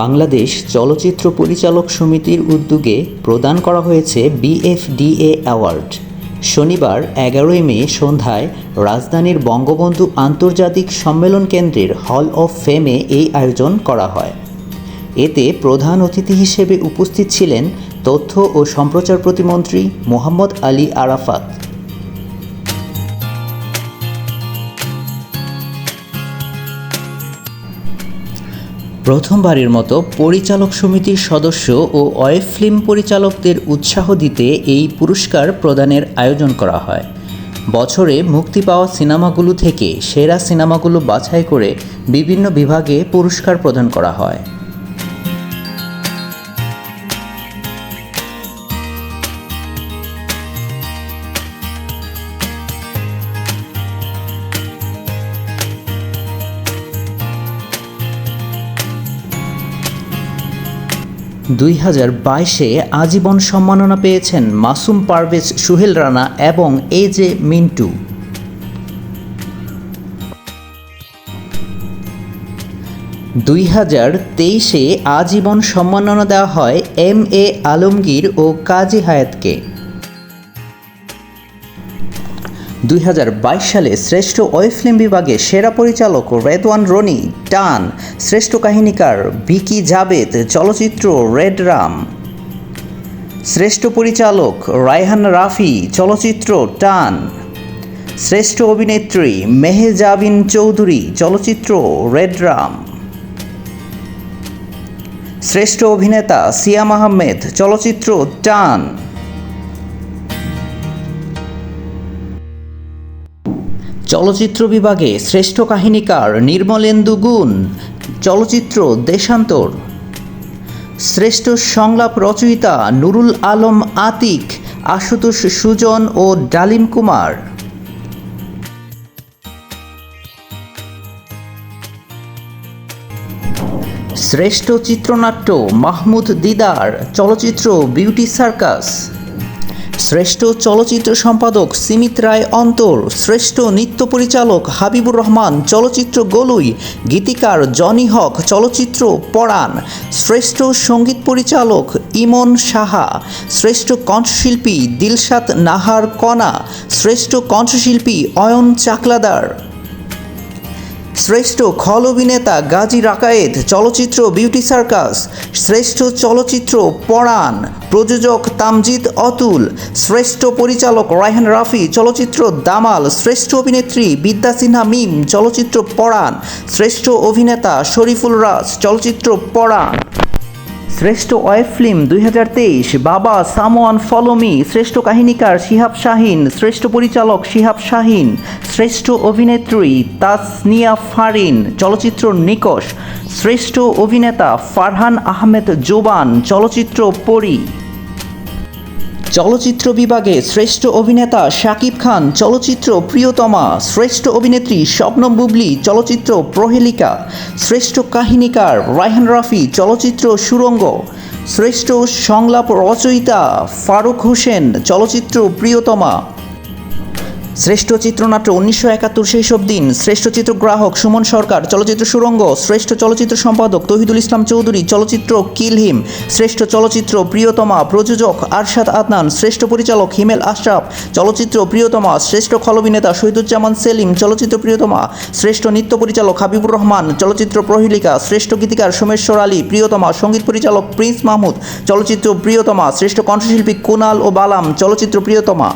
বাংলাদেশ চলচ্চিত্র পরিচালক সমিতির উদ্যোগে প্রদান করা হয়েছে বিএফডিএ অ্যাওয়ার্ড। শনিবার এগারোই মে সন্ধ্যায় রাজধানীর বঙ্গবন্ধু আন্তর্জাতিক সম্মেলন কেন্দ্রের হল অফ ফেমে এই আয়োজন করা হয়। এতে প্রধান অতিথি হিসেবে উপস্থিত ছিলেন তথ্য ও সম্প্রচার প্রতিমন্ত্রী মোহাম্মদ আলী আরাফাত। প্রথমবারের মতো পরিচালক সমিতির সদস্য ও অয় ফিল্ম পরিচালকদের উৎসাহ দিতে এই পুরস্কার প্রদানের আয়োজন করা হয়। বছরে মুক্তি পাওয়া সিনেমাগুলো থেকে সেরা সিনেমাগুলো বাছাই করে বিভিন্ন বিভাগে পুরস্কার প্রদান করা হয়। দুই হাজার বাইশে আজীবন সম্মাননা পেয়েছেন মাসুম পারভেজ, সুহেল রানা এবং এ জে মিন্টু। দুই হাজার তেইশে আজীবন সম্মাননা দেওয়া হয় এম এ আলমগীর ও কাজী হায়াতকে। দুই হাজার বাইশ সালে শ্রেষ্ঠ ওয়েব ফিল্ম বিভাগে সেরা পরিচালক রেদওয়ান রনি, টান। শ্রেষ্ঠ কাহিনীকার বিকি জাবেদ, চলচ্চিত্র রেড রাম। শ্রেষ্ঠ পরিচালক রায়হান রাফি, চলচ্চিত্র টান। শ্রেষ্ঠ অভিনেত্রী মেহেজাবিন চৌধুরী, চলচ্চিত্র রেড রাম। শ্রেষ্ঠ অভিনেতা সিয়াম আহমেদ, চলচ্চিত্র টান। চলচ্চিত্র বিভাগে শ্রেষ্ঠ কাহিনীকার নির্মলেন্দু গুণ, চলচ্চিত্র দেশান্তর। শ্রেষ্ঠ সংলাপ রচয়িতা নুরুল আলম আতিক, আশুতোষ সুজন ও ডালিম কুমার। শ্রেষ্ঠ চিত্রনাট্য মাহমুদ দিদার, চলচ্চিত্র বিউটি সার্কাস। শ্রেষ্ঠ চলচ্চিত্র সম্পাদক সিমিত রায় অন্তর, শ্রেষ্ঠ নৃত্য পরিচালক হাবিবুর রহমান, চলচ্চিত্র গলুই, গীতিকার জনি হক, চলচ্চিত্র পড়ান শ্রেষ্ঠ সংগীত পরিচালক ইমন সাহা, শ্রেষ্ঠ কণ্ঠশিল্পী দিলশাদ নাহার কণা, শ্রেষ্ঠ কণ্ঠশিল্পী অয়ন চাকলাদার। শ্রেষ্ঠ খল অভিনেতা গাজী রাকায়েত, চলচ্চিত্র বিউটি সার্কাস, শ্রেষ্ঠ চলচ্চিত্র পড়ান প্রযোজক তামজিদ অতুল, শ্রেষ্ঠ পরিচালক রায়হান রাফি, চলচ্চিত্র দামাল, শ্রেষ্ঠ অভিনেত্রী বিদ্যা সিনহা মিম, চলচ্চিত্র পড়ান শ্রেষ্ঠ অভিনেতা শরীফুল রাজ, চলচ্চিত্র পড়ান শ্রেষ্ঠ ওয়েব ফিল্ম দুই হাজার তেইশ, বাবা সামোয়ান ফলোমি শ্রেষ্ঠ কাহিনীকার শিহাব শাহিন, শ্রেষ্ঠ পরিচালক শিহাব শাহিন, শ্রেষ্ঠ অভিনেত্রী তাসনিয়া ফারিন, চলচ্চিত্র নিকশ, শ্রেষ্ঠ অভিনেতা ফারহান আহমেদ জোবান, চলচ্চিত্র পরি। চলচ্চিত্র বিভাগে শ্রেষ্ঠ অভিনেতা শাকিব খান, চলচ্চিত্র প্রিয়তমা, শ্রেষ্ঠ অভিনেত্রী স্বপ্নম বুবলি, চলচ্চিত্র প্রহেলিকা, শ্রেষ্ঠ কাহিনীকার রায়হান রাফি, চলচ্চিত্র সুরঙ্গ, শ্রেষ্ঠ সংলাপ রচয়িতা ফারুক হোসেন, চলচ্চিত্র প্রিয়তমা। শ্রেষ্ঠ চিত্রনাট্য উনিশশো একাত্তর সব দিন শ্রেষ্ঠ চিত্রগ্রাহক সুমন সরকার, চলচ্চিত্র সুরঙ্গ। শ্রেষ্ঠ চলচ্চিত্র সম্পাদক তহিদুল ইসলাম চৌধুরী, চলচ্চিত্র কিলহিম শ্রেষ্ঠ চলচ্চিত্র প্রিয়তমা প্রযোজক আরশাদ আদনান। শ্রেষ্ঠ পরিচালক হিমেল আশরাফ। চলচ্চিত্র প্রিয়তমা শ্রেষ্ঠ খল অভিনেতা শহীদুজ্জামান সেলিম। চলচ্চিত্র প্রিয়তমা শ্রেষ্ঠ নৃত্য পরিচালক হাবিবুর রহমান। চলচ্চিত্র প্রহেলিকা শ্রেষ্ঠ গীতিকার সোমেশ্বর আলী। প্রিয়তমা সংগীত পরিচালক প্রিন্স মাহমুদ। চলচ্চিত্র প্রিয়তমা শ্রেষ্ঠ কণ্ঠশিল্পী কুনাল ও বালাম। চলচ্চিত্র প্রিয়তমা